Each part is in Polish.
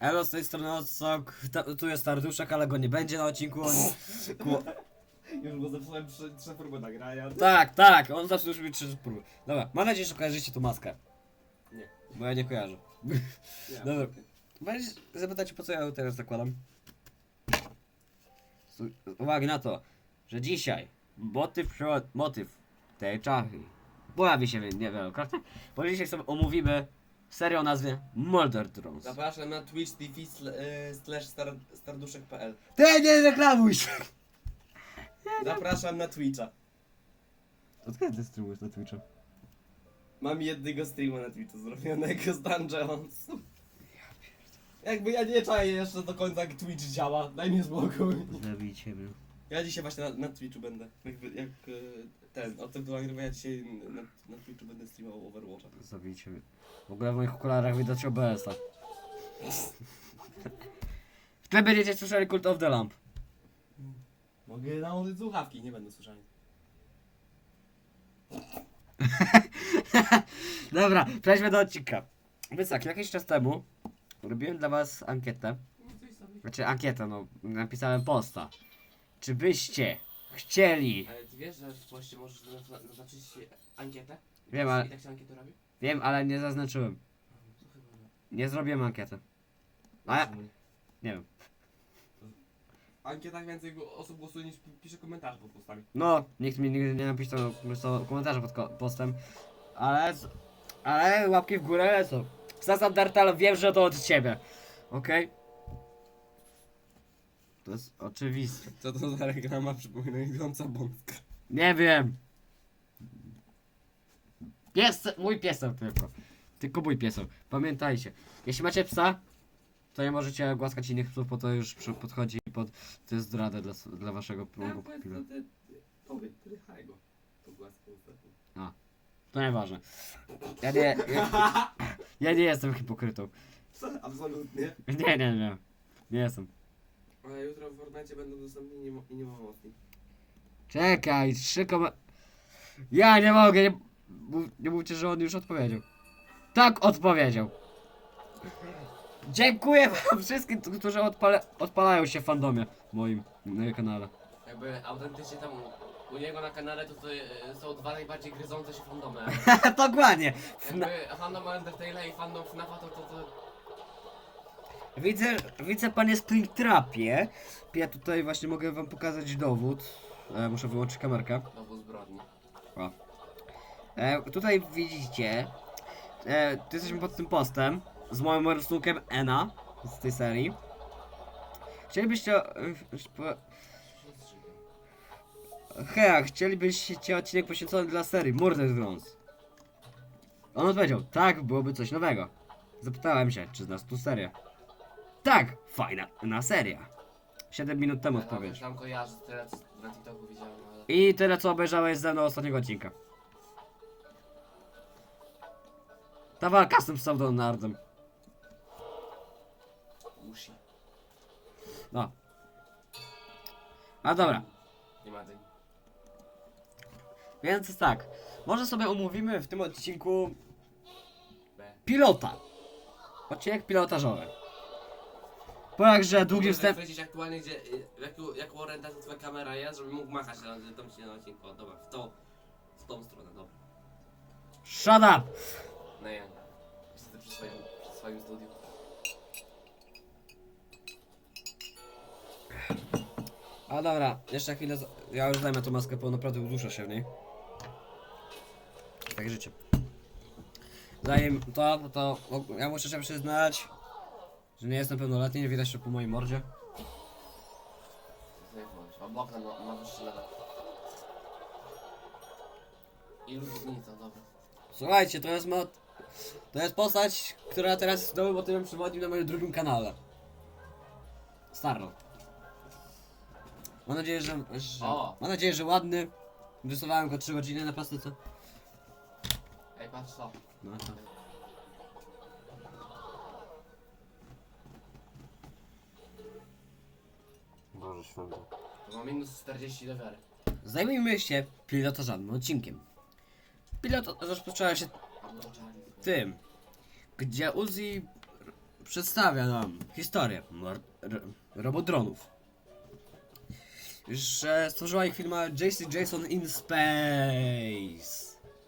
Elo z tej strony Odsok, Ta- tu jest Starduszek, ale go nie będzie na odcinku. On... Ku... Już go zepsułem trzy, trzy próby nagrania. Tak, tak, on zawsze już mi trzy próby. Dobra, mam nadzieję, że kojarzycie tu maskę. Nie. Bo ja nie kojarzę. Nie, Dobra. Weź zapytacie po co ja ją teraz zakładam. Z uwagi na to, że dzisiaj motyw, motyw tej czachy pojawi się niewielokrootnie, bo dzisiaj sobie omówimy serię o nazwie Murder Drones. Zapraszam na Twitch TV sl- y, slash star, starduszek.pl Ty nie reklamuj się! Zapraszam na Twitcha. Od kiedy ty streamujesz na Twitchu? Mam jednego streama na Twitchu zrobionego z Dungeons. Jakby ja nie czaję jeszcze do końca jak Twitch działa, daj mi spokój. Zabijcie mnie. Ja dzisiaj właśnie na, na Twitchu będę. Jak, jak y, ten, od tego nagrywania ja dzisiaj na, na Twitchu będę streamował Overwatcha. Zabijcie mnie. W ogóle w moich okularach widać OBS-a. W tle będziecie słyszeli Cult of the Lamp. Mogę nałożyć słuchawki, nie będę słyszał. Dobra, przejdźmy do odcinka. Więc tak, jakiś czas temu robiłem dla was ankietę. Znaczy ankietę, no, napisałem posta. Czy byście chcieli... Ale ty wiesz, że w poście możesz naznaczyć ankietę? Wiem, ale- I tak się ankietę robi? Wiem, ale nie zaznaczyłem. To chyba nie. Nie zrobiłem ankiety. A ja... Czemu nie? Nie wiem. W ankietach więcej osób głosuje niż pi- pisze komentarze pod postami. No, nikt mi nigdy nie napisał napisał komentarza pod ko- postem. Ale... Ale łapki w górę lecą. Zasad Dartal wiem, że to od ciebie. Okej? To jest oczywiste. Co to za reklama przypominająca Bąska? Nie wiem. Pies, mój piesem tylko. Tylko mój piesem. Pamiętajcie. Jeśli macie psa, to nie możecie głaskać innych psów, bo to już przy- podchodzi pod to jest zdradę dla, s- dla waszego pupila. Powiedz, prychaj go. Pogłaskał ostatnio. To nieważne. Ja nie, ja, ja nie jestem hipokrytą. Absolutnie. Nie, nie, nie. Nie jestem. Ale jutro w Fortnite będą dostępni nie, mo- i nie ma mocni. Czekaj, trzy koma... Ja nie mogę, nie, mów- nie mówcie, że on już odpowiedział. Tak odpowiedział. Dziękuję wam wszystkim, którzy odpala, odpalają się w fandomie moim na kanale. Jakby autentycznie tam u niego na kanale to, to e, są dwa najbardziej gryzące się fandomy. Dokładnie. Jakby fandom Undertale'a i fandom FNAFa to, to, to Widzę, widzę panie Springtrapie. Ja tutaj właśnie mogę wam pokazać dowód. E, muszę wyłączyć kamerkę. dowód zbrodni. O. E, tutaj widzicie, e, tu jesteśmy pod tym postem z moim rysunkiem Ena z tej serii. Chcielibyście... E, po- Hea, chcielibyście odcinek poświęcony dla serii Murder Drones. On odpowiedział, tak, byłoby coś nowego. Zapytałem się, czy znasz tu serię. Tak, fajna na seria. 7 minut temu też tam kojarzę, tyle co na TikToku widziałem, ale... I tyle co obejrzałeś ze mną ostatniego odcinka. Ta walka z tym pseudonardem. Usi. No. A dobra, Nie ma więc tak. Może sobie omówimy w tym odcinku B. pilota. Odcinek pilotażowy. Po jakże długim Chcę wstęp... powiedzieć aktualnie, gdzie, y, jaką, jaką orientację twoja kamera jest, żeby mógł machać na tą się na odcinku. O, dobra, w tą, w tą stronę, dobra. Shut up! No ja. Siedzę przy swoim, przy swoim studiu. A dobra, jeszcze chwilę. z- Ja już zajmę tą maskę, bo naprawdę uduszę się w niej. Tak życie. Zanim to, to o, ja muszę się przyznać, że nie jestem pełnoletni, nie widać to po mojej mordzie. Powiesz? Mam okna ma, ma wyższy level. I ludźnica, dobra. Słuchajcie, to jest mod. To jest postać, która teraz z nowym motywem przewodnił na moim drugim kanale. Starno. Mam nadzieję, że. że O! mam nadzieję, że ładny. Rysowałem go 3 godziny na plastyce. Ej, patrz to. No to. Boże święty. To ma minus 40 do wiary. Zajmijmy się pilotażowym odcinkiem. Pilot rozpoczęła się tym, gdzie Uzi przedstawia nam historię robodronów. Że stworzyła ich firma JC Jason in Space.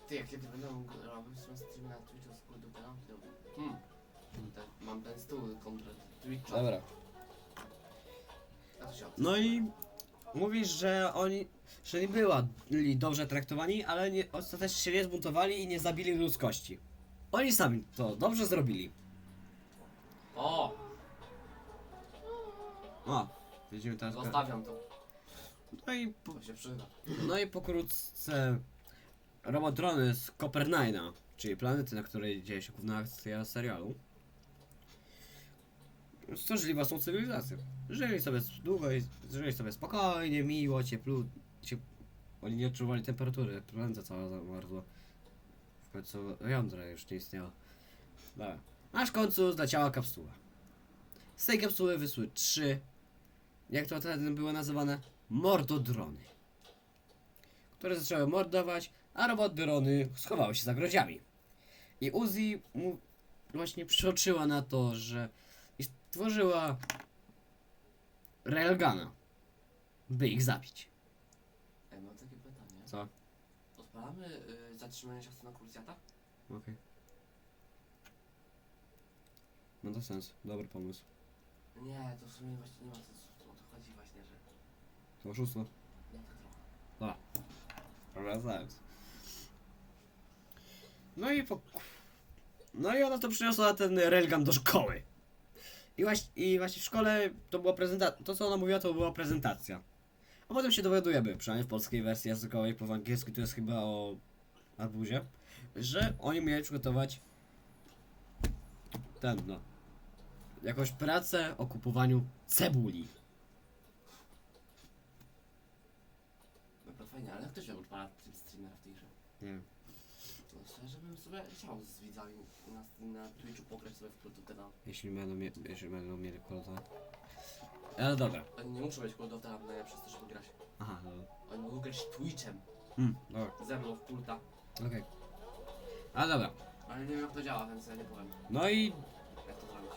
Ty, jak kiedy będę robił swoją stream na Twitchu z to... Hmm. Tak, mam ten stół kontra Twitcha. Dobra. No i mówisz, że oni, że nie byli dobrze traktowani, ale nie, ostatecznie się nie zbuntowali i nie zabili ludzkości. Oni sami to dobrze zrobili. O! O, widzimy teraz. Zostawiam to. No i, po, To się przyda. no i pokrótce robodrony z Copernina, czyli planety, na której dzieje się główna akcja serialu. Stworzyli własną cywilizację. Żyli sobie długo i żyli sobie spokojnie, miło, cieplu. Ciep... Oni nie odczuwali temperatury, planeta cała zamarzła. W końcu jądra już nie istniało. Dobra. Aż w końcu zleciała kapsuła. Z tej kapsuły wysły trzy, jak to wtedy były nazywane, mordodrony. Które zaczęły mordować, a robodrony schowały się za grodziami. I Uzi mu właśnie przeoczyła na to, że i stworzyła railguna, by ich zabić. Ej, mam takie pytanie. Co? Odpalamy y, zatrzymanie czasu na kursjata? Okej. Ma to sens, dobry pomysł. Nie, to w sumie właśnie nie ma sensu. O to chodzi właśnie, że... To oszustwo. No to trochę. Wracając. No i po... No i ona to przyniosła ten railgun do szkoły. I właśnie, I właśnie w szkole to była prezentacja. To co ona mówiła to była prezentacja. A potem się dowiadujemy, przynajmniej w polskiej wersji językowej, w angielsku to jest chyba o arbuzie, że oni mieli przygotować ten no. Jakąś pracę o kupowaniu cebuli. No to fajnie, ale jak się odpala tym streamera w tej grze? Nie wiem. No szczerze bym sobie chciał z widzami na, na Twitchu pograć sobie w Kultutera. Jeśli będą, mie- jeśli będą mieli kolota. Ale dobra. Oni nie muszą być Kultutera najlepsze przez to, żeby grać. Aha, dobra. Oni mogą grać Twitchem Hmm, dobra. ze mną w Kulta. Okej. A dobra. Ale nie wiem jak to działa, więc ja nie powiem No i jak to zrobić.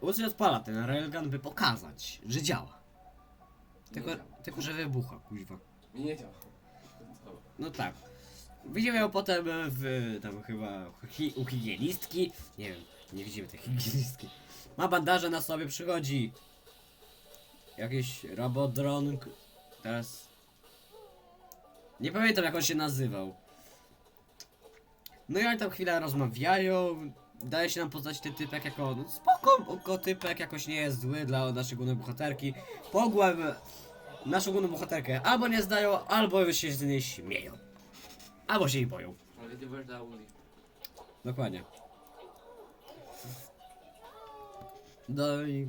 Uzi odpala ten railgun, by pokazać, że działa. Nie Tylko, działa. tylko że wybucha, kuźwa. Mi nie działa. Dobra. No tak. Widzimy ją potem w tam chyba hi, u higienistki. Nie wiem, nie widzimy tej higienistki. Ma bandaże na sobie, przychodzi jakiś robodron. Teraz. Nie pamiętam jak on się nazywał. No i oni tam chwilę rozmawiają. Daje się nam poznać ten typek jako no, spoko, oko typek jakoś nie jest zły dla naszej głównej bohaterki. Pogłem naszą główną bohaterkę albo nie zdają, albo się z niej śmieją. Albo się jej boją. Ale dał Uli. Dokładnie. No i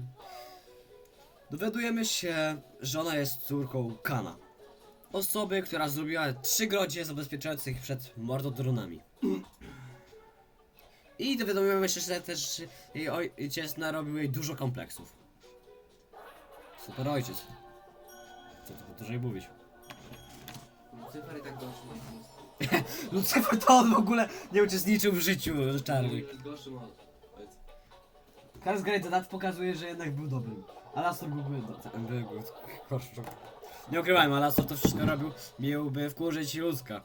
dowiadujemy się, że ona jest córką Kana. Osoby, która zrobiła trzy grodzie zabezpieczających przed mordodronami. I dowiadujemy się, że też jej ojciec narobił jej dużo kompleksów. Super ojciec. Co tu dłużej mówić? Lucyfer i tak gorszy mod. Lucyfer to on w ogóle nie uczestniczył w życiu czarnych. Jest gorszy mod. Powiedz. Kars Grey dodat pokazuje, że jednak był dobrym. Alastor był był był gorszy. Nie ukrywajmy, Alastor to wszystko robił, miałby wkurzyć Ludzka.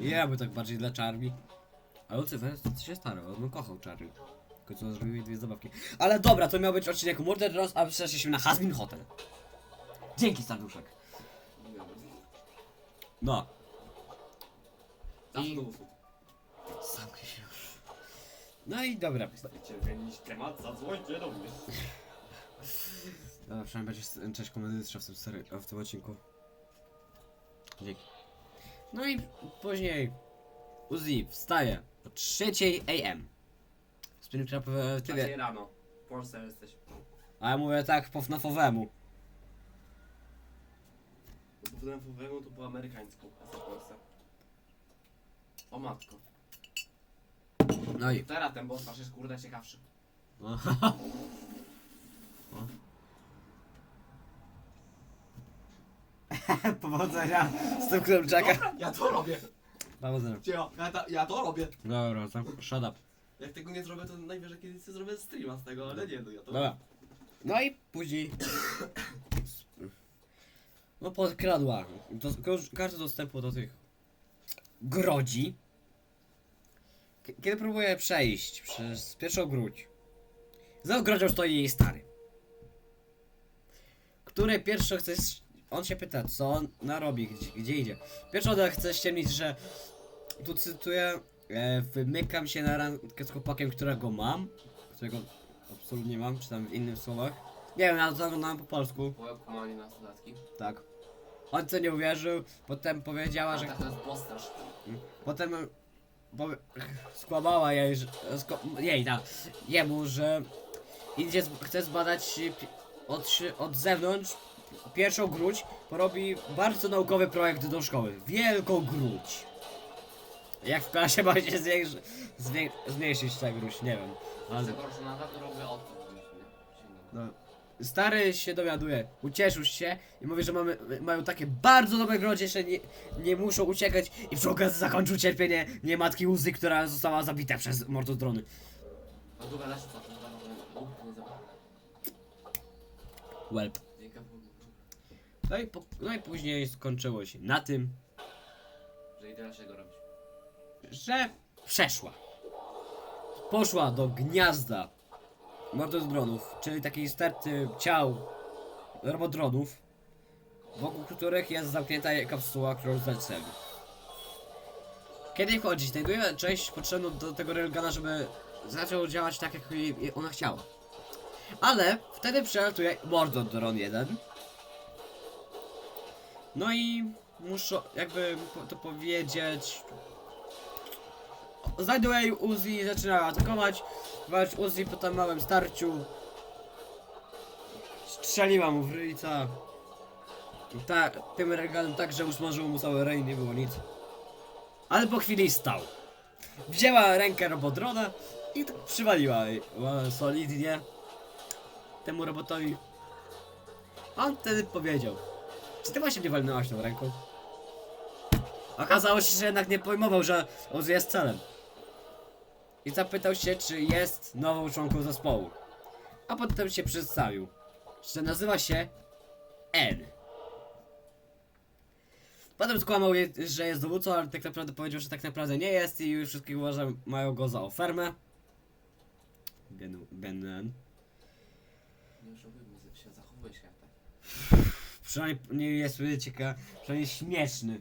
Ja był tak bardziej dla Charlie. A Lucyfer to się starał, on kochał Charlie. W końcu on zrobił jej dwie zabawki. Ale dobra, to miał być odcinek Murder Rose, a przeszliśmy na Hasbin Hotel. Dzięki, Staruszek. No. I-. Zamknij się już. No i dobra. Chcecie zmienić temat? Zadzwońcie do mnie. Dobra, przynajmniej będzie część komedyczna w tym, serii, w tym odcinku. Dzięki. No i później Uzi wstaje o 3 AM. Z którym trzeba tyle. rano. W Polsce jesteś. A ja mówię tak po FNAF-owemu. Telefowemu to po amerykańsku. A co w Polsce? O matko. No i. Teraz ten boss wasz jest kurde ciekawszy. No. Powodzenia z tym, którym czeka. Ja to robię. Pauzę. Cio, ja, ta, ja to robię. Dobra, tam, shut up. Jak tego nie zrobię, to najwyżej kiedyś sobie zrobię streama z tego, ale nie, no ja to Dobra. No i później... No podkradła. Do, każdy dostępu do tych grodzi. Kiedy próbuje przejść przez pierwszą gródź. Za grodzią stoi jej stary. Który pierwszy chce... On się pyta, co on narobi, gdzie, gdzie idzie. Pierwszy on chce ściemnić, że... Tu cytuję... E, wymykam się na randkę z chłopakiem, którego mam. Którego absolutnie mam, czy tam w innych słowach. Nie wiem, to oglądałem po polsku. Po kumanie na dodatki. Tak. On co nie uwierzył, potem powiedziała, że... tak to jest postaż. Potem powie... skłamała jej, że... Sko... jej, tak. Jemu, że idzie, z... chce zbadać pi- od, szy- od zewnątrz pierwszą grudź, porobi bardzo naukowy projekt do szkoły. Wielką grudź. Jak w klasie ma się zwiększy... zwię... zmniejszyć ta grudź, nie wiem. Ale... Tego, że nawet robię odpływ. No. Stary się dowiaduje, ucieszył się i mówi, że mamy, mają takie bardzo dobre grodzie, że nie, nie muszą uciekać i przy okazji zakończył cierpienie nie matki Uzy, która została zabita przez mordodrony. A No i, po, no i później skończyło się na tym, że idę się go robić. że przeszła. Poszła do gniazda mordodronów, czyli takiej sterty ciał robodronów, wokół których jest zamknięta kapsuła, którą zaczęli. Kiedy wchodzi, znajduje część potrzebną do tego railguna, żeby zaczął działać tak, jak ona chciała. Ale wtedy przelatuje Mordodron 1. No i muszę jakby to powiedzieć. Znajduje Uzi zaczyna atakować. Walcz Uzi po tam małym starciu. Strzeliła mu w ryjca. Ta, tym regalem tak, że usmażył mu cały rej, nie było nic. Ale po chwili stał. Wzięła rękę robodrona i tak przywaliła jej, solidnie temu robotowi. On wtedy powiedział, czy ty właśnie nie walnęłaś tą ręką? Okazało się, że jednak nie pojmował, że Uzi jest celem. I zapytał się, czy jest nową członką zespołu. A potem się przedstawił, że nazywa się N. Potem skłamał, że jest dowódcą, ale tak naprawdę powiedział, że tak naprawdę nie jest i już wszystkich uważa, mają go za ofermę. Ben, ben, Nie oszukujmy się, zachowuję się tak. Przynajmniej nie jest ciekawy, przynajmniej śmieszny.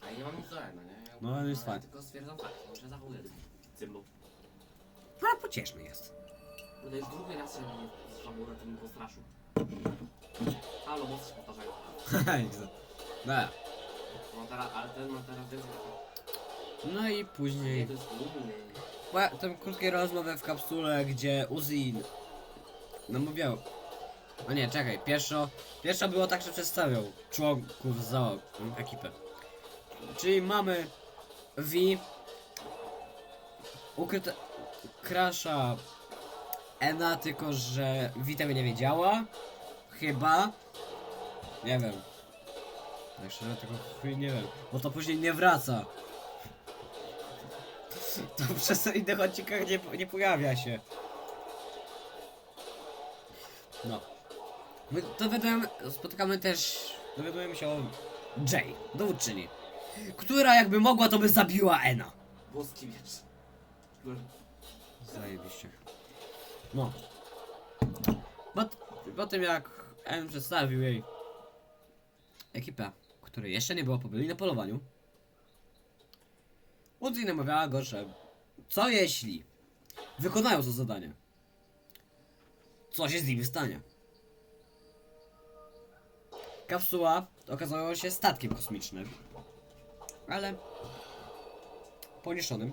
A ja nie mam nic do Ena, nie? Ja, No, ale jest fakt. tylko stwierdzam fakt, zachowuję cymbał. Ale pocieszny jest. Kurde, już drugi raz się mnie z na tym postraszył. Halo, mocno się powtarzają. Dobra. No teraz, ale ten ma teraz więcej. No i Nie, później... to jest tam krótkie rozmowy w kapsule, gdzie Uzi namawiał. O nie, czekaj, pierwszo, pierwsza było tak, że przedstawiał członków za ekipę. Czyli mamy V, ukryte Crasha, Ena, tylko że V tego nie wiedziała. Chyba. Nie wiem. Tak szczerze, tego nie wiem. Bo to później nie wraca. To przez innych odcinkach nie, nie pojawia się. No. My dowiadujemy, spotykamy też, dowiadujemy się o Jay, dowódczyni, która jakby mogła, to by zabiła Ena. Boski miecz. Zajebiście. No. Po, po tym jak N przedstawił jej ekipę, której jeszcze nie było pobyli na polowaniu, Uzi namawiała go, że co jeśli wykonają to zadanie? Co się z nimi stanie? Kapsuła okazała się statkiem kosmicznym, ale poniszczonym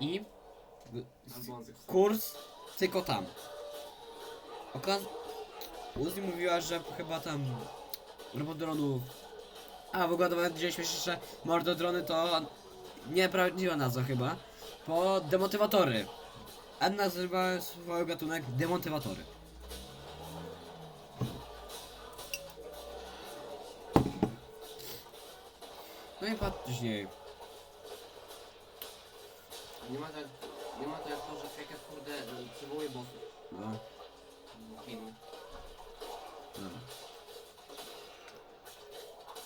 i kurs tylko tam. Okaz... Uzi mówiła, że chyba tam robodronów... A, w ogóle nawet widzieliśmy się, że mordodrony to nieprawdziwa nazwa chyba, po demotywatory. A nazywa swój gatunek demotywatory. No i później nie ma tak, nie ma to jak to, że Faker kurde przywołuje bossów. No, Film. dobra.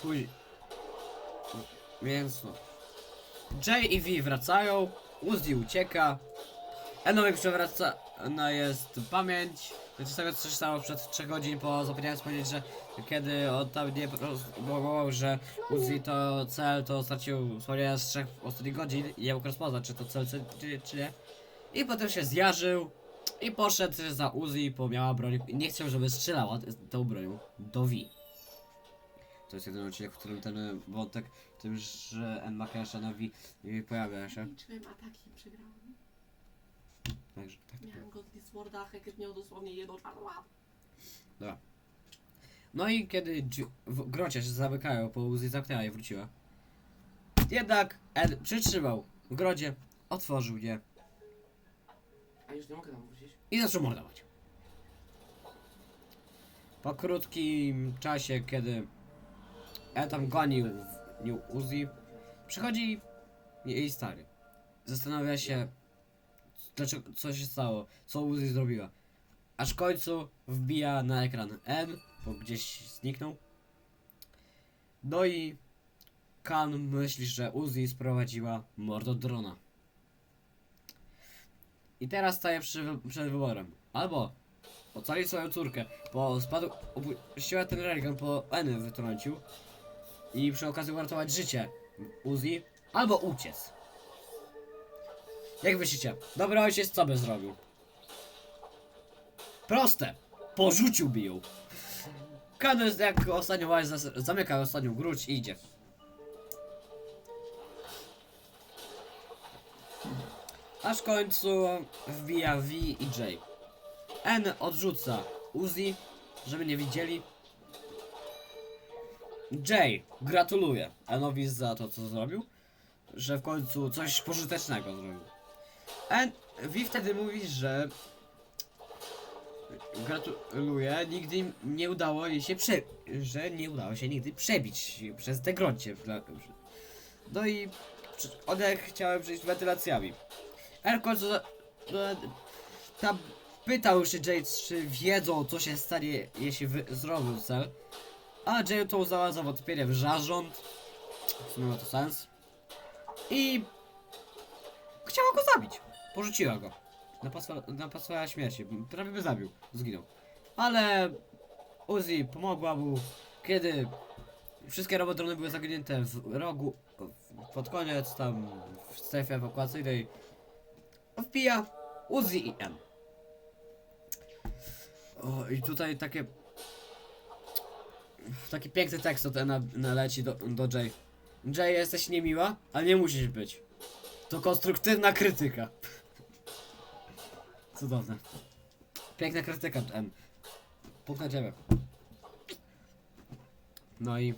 Później. Więc no. Jay i V wracają, Uzi ucieka, Enowi przewracana jest pamięć. Znaczy z tego co się stało przed 3 godzin, bo zapomniałem wspomnieć, że kiedy on tam nie rozbugował, że Uzi to cel, to stracił wspomnienia z 3 ostatnich godzin i nie mógł rozpoznać, czy to cel, czy, czy nie. I potem się zjarzył i poszedł za Uzi, bo miała broń nie chciał, żeby strzelała tą bronią do V. To jest jeden odcinek, w którym ten wątek, tym, że N ma crasha na V i pojawia się. Ataki, przegrałem. Także tak to Miałem Godly Sworda, Hacker miał dosłownie jedną czwartą łap. No i kiedy drzwi w grocie się zamykają, po łzy zamknęła i wróciła. Jednak Ed przytrzymał w grodzie, otworzył je A już nie mogę tam wrócić. i zaczął mordować. Po krótkim czasie, kiedy Ed tam gonił w niu Uzi, przychodzi jej stary. Zastanawia się, dlaczego, co się stało, co Uzi zrobiła. Aż w końcu wbija na ekran N, bo gdzieś zniknął. No i Kan myśli, że Uzi sprowadziła mordodrona. I teraz staje przy, przed wyborem. Albo ocalić swoją córkę, bo spadł, opuściła ten religion, bo N wytrącił. I przy okazji uratować życie Uzi, albo uciec. Jak myślicie? Dobry ojciec co by zrobił? Proste. Porzuciłby ją. Kadus jak ostatnio zamyka ostatnią gruć i idzie. Aż w końcu wbija V i J. N odrzuca Uzi, żeby nie widzieli. J gratuluje Enowi za to, co zrobił, że w końcu coś pożytecznego zrobił. V wtedy mówi, że gratuluję, nigdy nie udało jej się prze... że nie udało się nigdy przebić przez te grocie. No i one chciały przejść wentylacjami. Erko tam pytał się Jade, czy wiedzą, co się stanie, jeśli zrobił cel. A Jade to uznała za wątpienie w żarząd. W sumie ma to sens. I... Chciała go zabić. Porzuciła go. Napasła, napasła śmierci. Prawie by zabił. Zginął. Ale... Uzi pomogła mu, kiedy wszystkie robodrony były zaginięte w rogu pod koniec tam w strefie ewakuacyjnej wbija Uzi i M. O, i tutaj takie taki piękny tekst od Ena naleci do, do Jay. Jay, jesteś niemiła, ale nie musisz być. To konstruktywna krytyka. Cudowne. Piękna krytyka, M. Punkt na ciebie. No i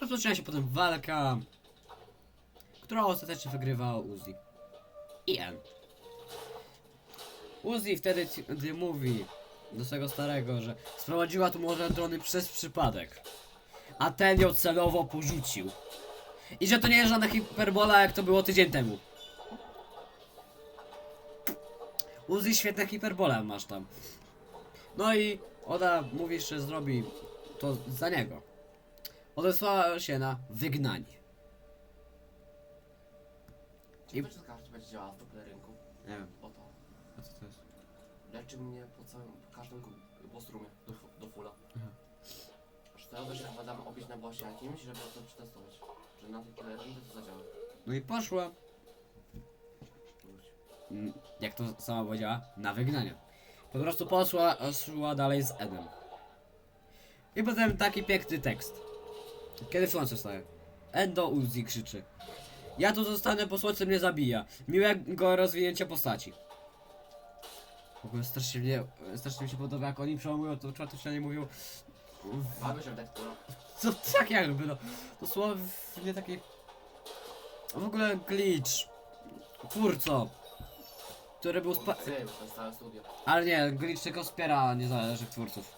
rozpoczyna się potem walka, którą ostatecznie wygrywa Uzi. I N. Uzi wtedy gdy mówi do swego starego, że sprowadziła tu może drony przez przypadek, a ten ją celowo porzucił. I że to nie jest żadna hiperbola, jak to było tydzień temu. Uzi świetne hiperbola masz tam. No i ona mówi, że zrobi to za niego. Odesłała się na wygnanie. Czy I- wiesz, że każdy będzie działał w doble rynku? Nie wiem, O to. a co to jest? Leczy mnie po całym, po każdym bostrumie do, fu- do fulla. Aha. Aż teraz się chyba dam obić na bossie jakimś, żeby to przetestować. Że na tym tyle rynku to zadziała. No i poszła, jak to sama powiedziała, na wygnanie. Po prostu poszła, szła dalej z Edem. I potem taki piękny tekst. Kiedy słońce wstaje. Ed do Uzi krzyczy. Ja tu zostanę, bo słońce mnie zabija. Miłego rozwinięcia postaci. W ogóle strasznie mnie, strasznie mi się podoba, jak oni przełamują to czwartym ścianie mówią Mamy, żeby tak. Co tak jakby no. Dosłownie taki. W ogóle glitch. Twórco. Który był spa... To jest całe studio. Ale nie, glitch tylko wspiera niezależnych twórców.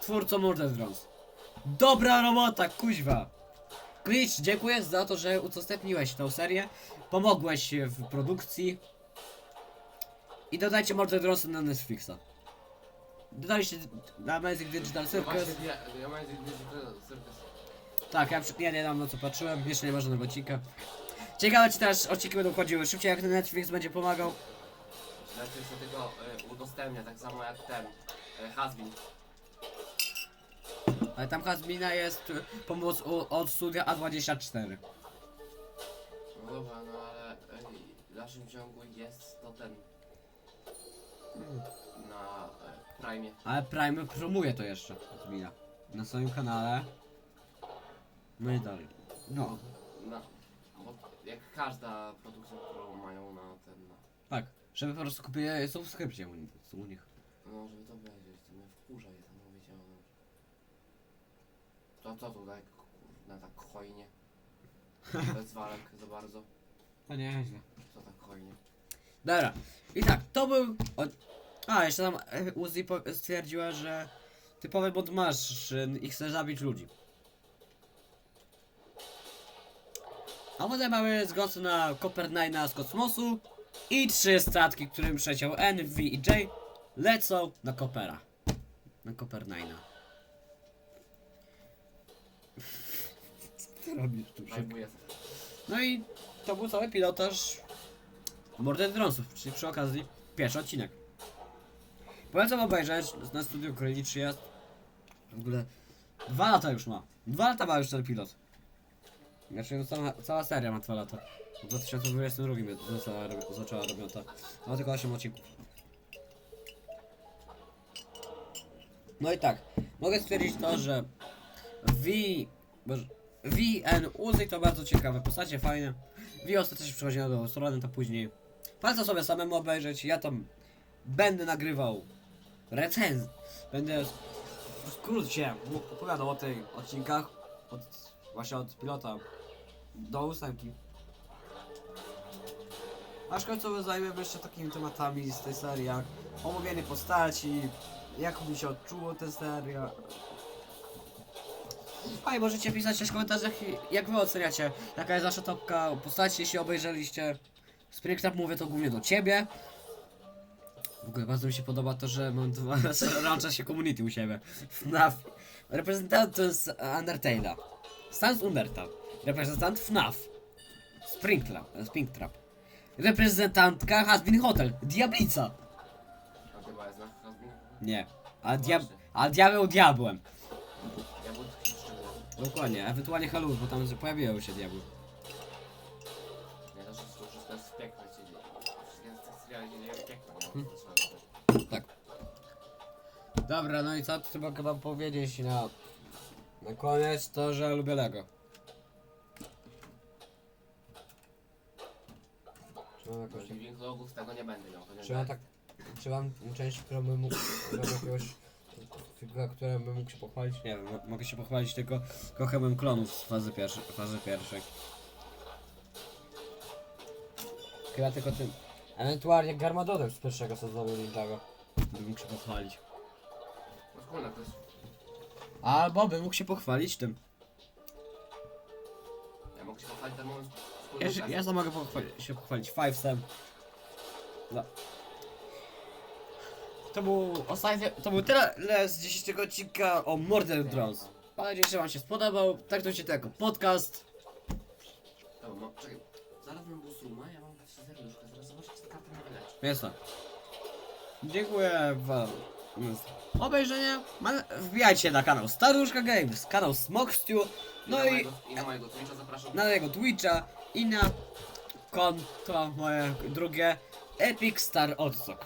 Twórco Murder Drones. Dobra robota, kuźwa. Glitch, dziękuję za to, że udostępniłeś tą serię. Pomogłeś w produkcji. I dodajcie Mordor Drosy na Netflixa. Dodaliście na Amazing Digital Circus. Właśnie, ja, ja mam cirkus. Tak, ja, przy- ja nie na co patrzyłem, jeszcze nie ma żadnego odcinka. Ciekawe czy teraz odcinki będą chodziły szybciej, jak ten Netflix będzie pomagał. Netflix do tego y, udostępnia, tak samo jak ten y, Hasbin. Ale tam Hasmina jest y, pomoc u, od studia A24. No dobra, no ale y, w dalszym ciągu jest to ten na y, Prime. Ale Prime promuje to jeszcze, Hasmina. Na swoim kanale. No i dalej. No, Na, bo jak każda produkcja, którą mają na ten, na, tak. Żeby po prostu kupili subskrypcję u, u nich. no żeby to obejrzeć, to mnie wkurza je tam mówicie o... To co tutaj, kurde, tak hojnie. Bez walek za bardzo. To nieźle. Co tak hojnie. Dobra. I tak, to był. Od... A, jeszcze tam e, Uzi po- stwierdziła, że typowy mod masz i chce zabić ludzi. A potem mamy zgłosy na Copper 9 z kosmosu i trzy statki, którym przeciął N, V i J lecą na Coppera. Na 9. Co ty robisz tu? Zajmuję No i to był cały pilotaż Mordor Dronsów, czyli przy okazji pierwszy odcinek. Polecam obejrzeć, na studiu Krylicz jest. W ogóle dwa lata już ma. Dwa lata ma już ten pilot. Znaczy no, cała, cała seria ma dwa lata. W 2022 została, rob- zaczęła robiona. Ma tylko 8 odcinków. No i tak, mogę stwierdzić to, że V, Uzi to bardzo ciekawe postacie, fajne. V ostatecznie przechodzi na drugą stronę, to później. Polecam sobie samemu obejrzeć, ja tam będę nagrywał recenzję. Będę w skrócie opowiadał o tych odcinkach, od, właśnie od pilota do ósemki. Aż końcowo zajmiemy jeszcze takimi tematami z tej serii, jak omówienie postaci, jak mi się odczuło ta seria. Fajnie, możecie pisać też w komentarzach, jak wy oceniacie, jaka jest wasza topka postaci, jeśli obejrzeliście. Springtrap mówię to głównie do ciebie. W ogóle bardzo mi się podoba to, że mam dwa, łącza się community u siebie. FNAF. Reprezentant jest Undertale'a. Sans Undertale. Reprezentant FNAF. Springtrap. Springtrap. Reprezentantka Hasbin Hotel. Diablica. A ty chyba jest na Hasbin? Nie. A, dia Właśnie. a diabeł diabłem. Ja bym. Dokładnie, ewentualnie halus, bo tam pojawiają się diabły. To wszystko, jest. Wszystkie trzeba. Tak. Dobra, no i co mogę wam powiedzieć na, na koniec, to że lubię Lego. Mam Może Living Logów tego nie będę miał, to nie Czy mam tak, czy mam część, którą bym mógł, jakiegoś figura, którą bym mógł się pochwalić? Nie wiem, mo- mogę się pochwalić tylko kochemem klonów z fazy pierwszej. Fazy pierwszej. Chyba tylko tym. Ewentualnie Garmadonem z pierwszego sezonu Ninjago. Bym mógł się pochwalić. No wspólne to jest. Albo bym mógł się pochwalić tym. Ja mogę się pochwalić ten moment Ja, ja sam mogę pochwalić, się pochwalić Fivesem. No. To był ostatni, to był tyle z dzisiejszego odcinka o Murder Drones. Mam nadzieję, że wam się spodobał. Traktujcie to jako podcast. Dobra, no, czekaj. Zaraz mam Busruma, ja mam trzy serduszka, zaraz zobaczę, czy ta karta nie wyleci. Dziękuję wam za obejrzenie. Ma- Wbijajcie na kanał Staruszka Games, kanał Smokstew, no na i mojego, I na mojego Twitcha zapraszam. na jego Twitcha i na konto moje drugie Epic Star Odsok.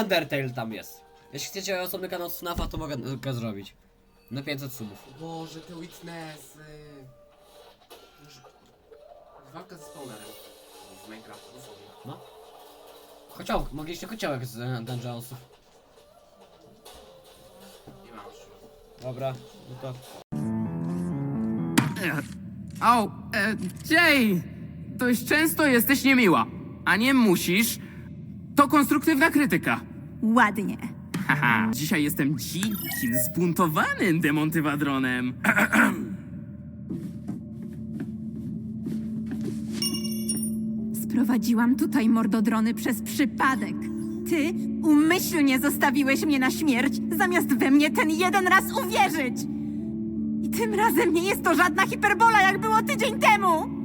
Undertale tam jest. Jeśli chcecie osobny kanał z FNAFa, to mogę go zrobić. Na 500 subów. Boże, te Witnessy. Boże. Walka ze spawnerem. Z Minecraft, dosłownie. Kociołek, mogliście kociołek z e, Dungeonsów. Nie mam już. Dobra, no to... O, e, Jay! Dość często jesteś niemiła, a nie musisz. To konstruktywna krytyka. Ładnie. Haha, dzisiaj jestem dzikim, zbuntowanym demontywadronem. Sprowadziłam tutaj mordodrony przez przypadek. Ty umyślnie zostawiłeś mnie na śmierć, zamiast we mnie ten jeden raz uwierzyć! Tym razem nie jest to żadna hiperbola, jak było tydzień temu.